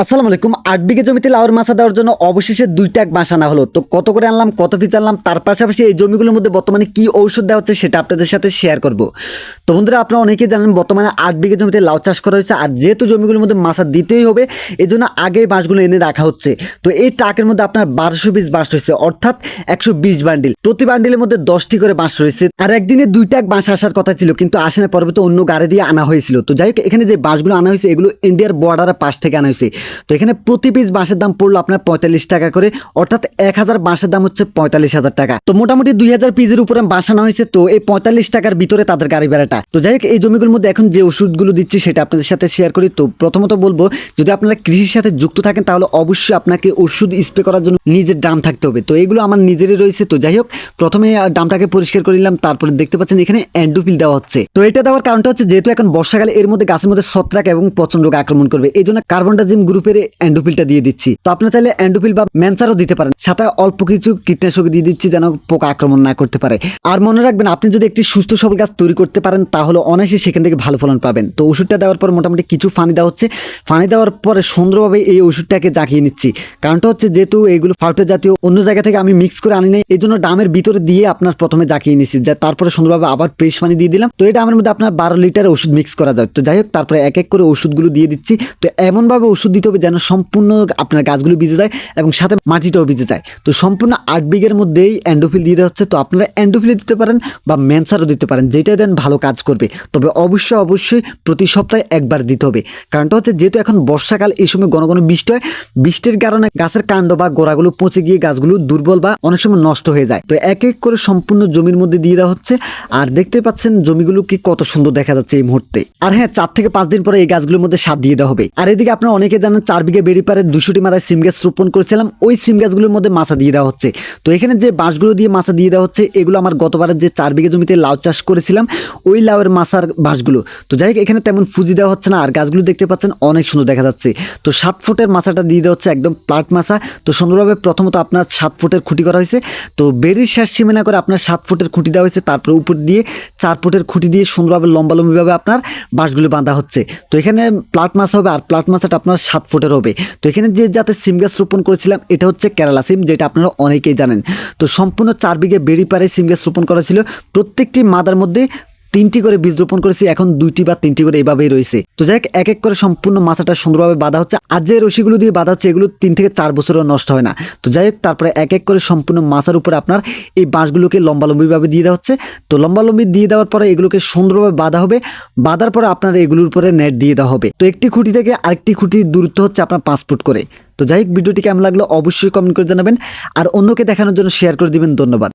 আসসালামু আলাইকুম। আট বিঘে জমিতে লাউর মাছা দেওয়ার জন্য অবশেষে দুই টাক বাঁশ আনা হলো। তো কত করে আনলাম, কত পিস আনলাম, তার পাশাপাশি এই জমিগুলোর মধ্যে বর্তমানে কি ঔষধ দেওয়া হচ্ছে সেটা আপনাদের সাথে শেয়ার করব। তো বন্ধুরা, আপনারা অনেকেই জানেন বর্তমানে আট বিঘে জমিতে লাউ চাষ করা হয়েছে, আর যেহেতু জমিগুলোর মধ্যে মাছা দিতেই হবে এই জন্য আগেই বাঁশগুলো এনে রাখা হচ্ছে। তো এই ট্রাকের মধ্যে আপনার বারোশো পিস বাঁশ রয়েছে, অর্থাৎ একশো বিশ বান্ডিল প্রতি বান্ডিলের মধ্যে দশটি করে বাঁশ রয়েছে, আর একদিনে দুই টাক বাঁশ আসার কথা ছিল, কিন্তু আসে না পরবর্তী অন্য গাড়ি দিয়ে আনা হয়েছিল। তো যাই হোক, এখানে যে বাঁশগুলো আনা হয়েছে, এগুলো ইন্ডিয়ার বর্ডারের পাশ থেকে আনা হয়েছে। তো এখানে প্রতি পিস বাঁশের দাম পড়ল আপনার পঁয়তাল্লিশ টাকা করে, অর্থাৎ এক হাজার বাঁশের দাম হচ্ছে পঁয়তাল্লিশ হাজার টাকা। তো মোটামুটি দুই হাজার পিসের উপরে বাঁশ আনা হয়েছে, তো এই পঁয়তাল্লিশ টাকার ভিতরে তাদের গাড়ি ভাড়াটা। তো যাই হোক, এই জমিগুলোর মধ্যে এখন যে ওষুধগুলো দিচ্ছি সেটা আপনাদের সাথে শেয়ার করি। তো প্রথমত বলব, যদি আপনারা কৃষির সাথে যুক্ত থাকেন, তাহলে অবশ্যই আপনাকে ওষুধ স্প্রে করার জন্য নিজের ড্রাম থাকতে হবে। তো এগুলো আমার নিজেরই রয়েছে। তো যাই হোক, প্রথমে ডামটাকে পরিষ্কার করে নিলাম, তারপরে দেখতে পাচ্ছেন এখানে অ্যান্ডোফিল দেওয়া হচ্ছে। তো এটা দেওয়ার কারণটা হচ্ছে, যেহেতু এখন বর্ষাকালে এর মধ্যে গাছের মধ্যে ছত্রাক এবং পচন রোগ আক্রমণ করবে, এই জন্য কার্বনডাজিম গ্রুপের অ্যান্ডোফিলটা দিয়ে দিচ্ছি। তো আপনারা চাইলে অ্যান্ডোফিল বা ম্যানসারও দিতে পারেন। সাথে অল্প কিছু কীটনাশক দিয়ে দিচ্ছি যেন পোকা আক্রমণ না করতে পারে। আর মনে রাখবেন, আপনি যদি একটি সুস্থ সবল গাছ তৈরি করতে পারেন, তাহলে অনায়াসে সেখান থেকে ভালো ফলন পাবেন। তো ওষুধটা দেওয়ার পর মোটামুটি কিছু ফানি দেওয়া হচ্ছে। ফানি দেওয়ার পরে সুন্দরভাবে এই ওষুধটাকে জাঁকিয়ে নিচ্ছি। কারণটা হচ্ছে যেহেতু এগুলো ফাউটার জাতীয়, অন্য জায়গা থেকে আমি মিক্স করে আনি নাই এই জন্য ডামের ভিতরে দিয়ে আপনার প্রথমে জাকিয়ে নিচ্ছি যা তারপরে সুন্দরভাবে আবার ফ্রেশ পানি দিয়ে দিলাম। তো এই ডামের মধ্যে আপনার বারো লিটার ওষুধ মিক্স করা যায়। তো যাই হোক, তারপরে এক এক করে ওষুধগুলো দিয়ে দিচ্ছি। তো এমনভাবে ওষুধ দিতে হবে যেন সম্পূর্ণ আপনার গাছগুলো ভিজে যায় এবং সাথে মাটিটাও ভিজে যায়। তো সম্পূর্ণ আট বিঘের মধ্যেই অ্যান্ডোফিল দেওয়া হচ্ছে। তো আপনারা অ্যান্ডোফিল দিতে পারেন বা ম্যানসারও দিতে পারেন। যেটা দেন ভালো কাজ করবে। তবে অবশ্যই অবশ্যই প্রতি সপ্তাহে একবার দিতে হবে। কারণটা হচ্ছে যেহেতু এখন বর্ষাকাল, এই সময় ঘন ঘন বৃষ্টি হয়। বৃষ্টির কারণে গাছের কাণ্ড বা গোড়াগুলো পচে গিয়ে গাছগুলো দুর্বল বা অনেক সময় নষ্ট হয়ে যায়। তো এক এক করে সম্পূর্ণ জমির মধ্যে দিয়ে দেওয়া হচ্ছে। আর দেখতে পাচ্ছেন জমিগুলো কি কত সুন্দর দেখা যাচ্ছে এই মুহূর্তে। আর হ্যাঁ চার থেকে পাঁচ দিন পরে এই গাছগুলোর মধ্যে সার দিয়ে দেওয়া হবে। আর এদিকে আপনারা অনেকে চার বিঘে বেড়ি পারে দুশোটি মাথায় সিম গাছ রোপণ করেছিলাম। ওই সিম গাছগুলোর মধ্যে মাছা দিয়ে দেওয়া হচ্ছে। তো এখানে যে বাঁশগুলো দিয়ে মাছা দিয়ে দেওয়া হচ্ছে, এগুলো আমার গতবারের যে চার বিঘে জমিতে লাউ চাষ করেছিলাম, ওই লাউয়ের মাছার বাঁশগুলো। তো যাই হোক, এখানে তেমন ফুজি দেওয়া হচ্ছে না, আর গাছগুলো দেখতে পাচ্ছেন অনেক সুন্দর দেখা যাচ্ছে। তো সাত ফুটের মাছাটা দিয়ে দেওয়া হচ্ছে একদম প্লাট মাছা। তো সুন্দরভাবে প্রথমত আপনার সাত ফুটের খুঁটি করা হয়েছে। তো বেরির শেষ সীমানা করে আপনার সাত ফুটের খুঁটি দেওয়া হয়েছে, তারপরে উপর দিয়ে চার ফুটের খুঁটি দিয়ে সুন্দরভাবে লম্বালম্বিভাবে আপনার বাঁশগুলো বাঁধা হচ্ছে। তো এখানে প্লাট মাছ হবে, আর প্লাট মাছাটা আপনার সাত ফুটের হবে। তো এখানে যে যাতে সিম গাছ রোপণ করেছিলাম, এটা হচ্ছে কেরালা সিম, যেটা আপনারা অনেকেই জানেন। তো সম্পূর্ণ চার বিঘে বেড়ি পারে সিম গাছ রোপণ করা ছিল। প্রত্যেকটি মাদার মধ্যে তিনটি করে বীজ রোপণ করেছি, এখন দুইটি বা তিনটি করে এভাবেই রয়েছে। তো যাই এক এক করে সম্পূর্ণ মাছাটা সুন্দরভাবে বাঁধা হচ্ছে। আর যে রশিগুলো দিয়ে বাঁধা হচ্ছে, এগুলো তিন থেকে চার বছরও নষ্ট হয় না। তো যাই হোক, তারপরে এক এক করে সম্পূর্ণ মাছার উপরে আপনার এই বাঁশগুলোকে লম্বালম্বিভাবে দিয়ে দেওয়া হচ্ছে। তো লম্বালম্বি দিয়ে দেওয়ার পরে এগুলোকে সুন্দরভাবে বাঁধা হবে। বাঁধার পরে আপনার এগুলোর উপরে নেট দিয়ে দেওয়া হবে। তো একটি খুঁটি থেকে আরেকটি খুঁটির দূরত্ব হচ্ছে আপনার পাঁচ ফুট করে। তো যাই হোক, ভিডিওটি কেমন লাগল অবশ্যই কমেন্ট করে জানাবেন। আর অন্যকে দেখানোর জন্য শেয়ার করে দিবেন, ধন্যবাদ।